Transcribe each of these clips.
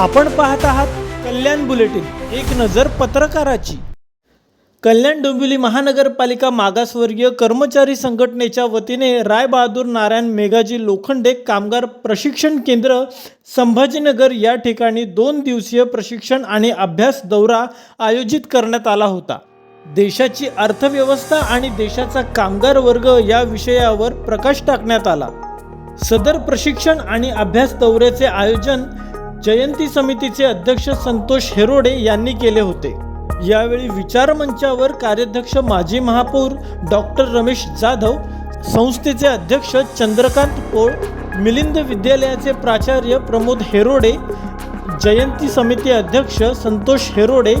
आपण पाहत आहात कल्याण बुलेटिन एक नजर पत्रकाराची. कल्याण डोंबिवली महानगरपालिका मागासवर्गीय कर्मचारी संघटनेच्या वतीने रायबहादूर नारायण मेघाजी लोखंडे कामगार प्रशिक्षण केंद्र संभाजीनगर या ठिकाणी दोन दिवसीय प्रशिक्षण आणि अभ्यास दौरा आयोजित करण्यात आला होता. देशाची अर्थव्यवस्था आणि देशाचा कामगार वर्ग या विषयावर प्रकाश टाकण्यात आला. सदर प्रशिक्षण आणि अभ्यास दौऱ्याचे आयोजन जयंती समितीचे अध्यक्ष संतोष हेरोडे यांनी केले होते. यावेळी विचारमंचावर कार्याध्यक्ष माजी महापौर डॉक्टर रमेश जाधव संस्थेचे अध्यक्ष चंद्रकांत पोळ मिलिंद विद्यालयाचे प्राचार्य प्रमोद हेरोडे जयंती समिती अध्यक्ष संतोष हेरोडे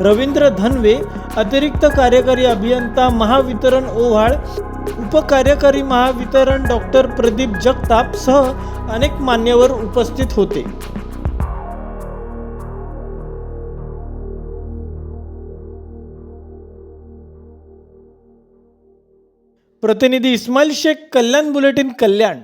रवींद्र धनवे अतिरिक्त कार्यकारी अभियंता महावितरण ओव्हाळ उपकार्यकारी महावितरण डॉक्टर प्रदीप जगताप सह अनेक मान्यवर उपस्थित होते. प्रतिनिधी इस्माईल शेख कल्याण बुलेटिन कल्याण.